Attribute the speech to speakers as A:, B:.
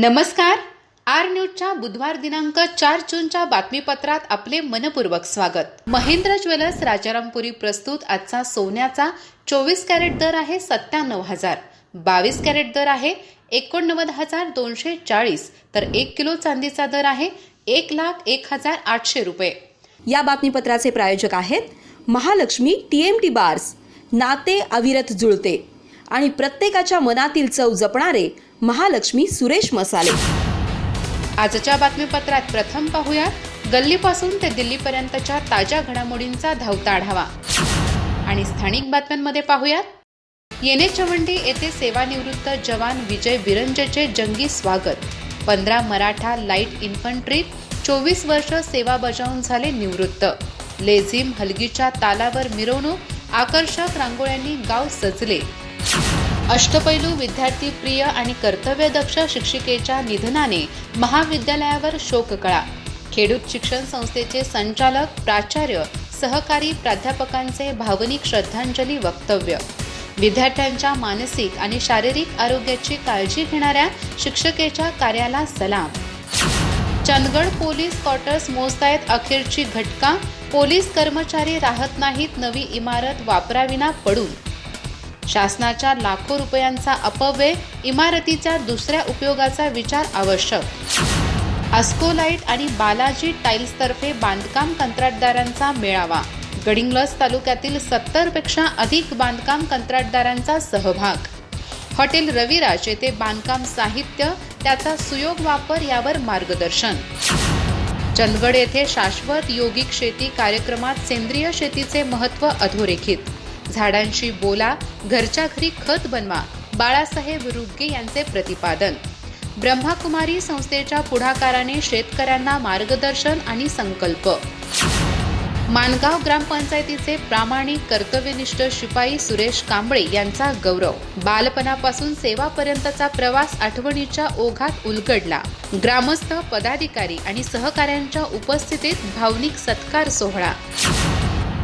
A: नमस्कार. आर न्यूजच्या बुधवार दिनांक चार जूनच्या बातमीपत्रात आपले मनपूर्वक स्वागत. महेंद्र ज्वेलर्स राजारामपुरी प्रस्तुत आजचा सोन्याचा चोवीस कॅरेट दर आहे सत्त्याण्णव हजार. बावीस कॅरेट दर आहे एकोणनव्वद हजार दोनशे चाळीस. तर एक किलो चांदीचा दर आहे एक लाख एक हजार आठशे रुपये.
B: या बातमीपत्राचे प्रायोजक आहेत Mahalakshmi T M T bars. नाते अविरत जुळते. आणि प्रत्येकाच्या मनातील चव जपणारे महालक्ष्मी सुरेश मसाले.
A: आजच्या बातमीपत्रात प्रथम पाहूया गल्लीपासून ते दिल्लीपर्यंतच्या ताज्या घडामोडींचा धावता आढावा. आणि स्थानिक बातम्यांमध्ये पाहूयात येणे चवंडी येथे सेवानिवृत्त जवान विजय विरंजचे जंगी स्वागत. पंधरा मराठा लाइट इन्फंट्रीत चोवीस वर्ष सेवा बजावून झाले निवृत्त. लेझिम हलगीच्या तालावर मिरवणूक आकर्षक रांगोळ्यांनी गाव सजले. अष्टपैलू विद्यार्थी प्रिय आणि कर्तव्यदक्ष शिक्षिकेच्या निधनाने महाविद्यालयावर शोककळा खेडूत शिक्षण संस्थेचे संचालक प्राचार्य सहकारी प्राध्यापकांचे भावनिक श्रद्धांजली वक्तव्य. विद्यार्थ्यांच्या मानसिक आणि शारीरिक आरोग्याची काळजी घेणाऱ्या शिक्षकेच्या कार्याला सलाम. चंदगड पोलीस क्वार्टर्स मोजतायत अखेरची घटका. पोलीस कर्मचारी राहत नाहीत नवी इमारत वापराविना पडून. शासनाच्या लाखो रुपयांचा अपव्यय इमारतीच्या दुसऱ्या उपयोगाचा विचार आवश्यक. अस्कोलाईट आणि बालाजी टाईल्सतर्फे बांधकाम कंत्राटदारांचा मेळावा. गडिंग्लज तालुक्यातील सत्तरपेक्षा अधिक बांधकाम कंत्राटदारांचा सहभाग. हॉटेल रविराज येथे बांधकाम साहित्य त्याचा सुयोग वापर यावर मार्गदर्शन. चंदगड येथे शाश्वत योगिक शेती कार्यक्रमात सेंद्रिय शेतीचे महत्त्व अधोरेखित. झाडांशी बोला घरच्या घरी खत बनवा बाळासाहेब रुगे यांचे प्रतिपादन. ब्रह्माकुमारी संस्थेच्या पुढाकाराने शेतकऱ्यांना मार्गदर्शन आणि संकल्प. मानगाव ग्रामपंचायतीचे प्रामाणिक कर्तव्यनिष्ठ शिपाई सुरेश कांबळे यांचा गौरव. बालपणापासून सेवापर्यंतचा प्रवास आठवणीच्या ओघात उलगडला. ग्रामस्थ पदाधिकारी आणि सहकाऱ्यांच्या उपस्थितीत भावनिक सत्कार सोहळा.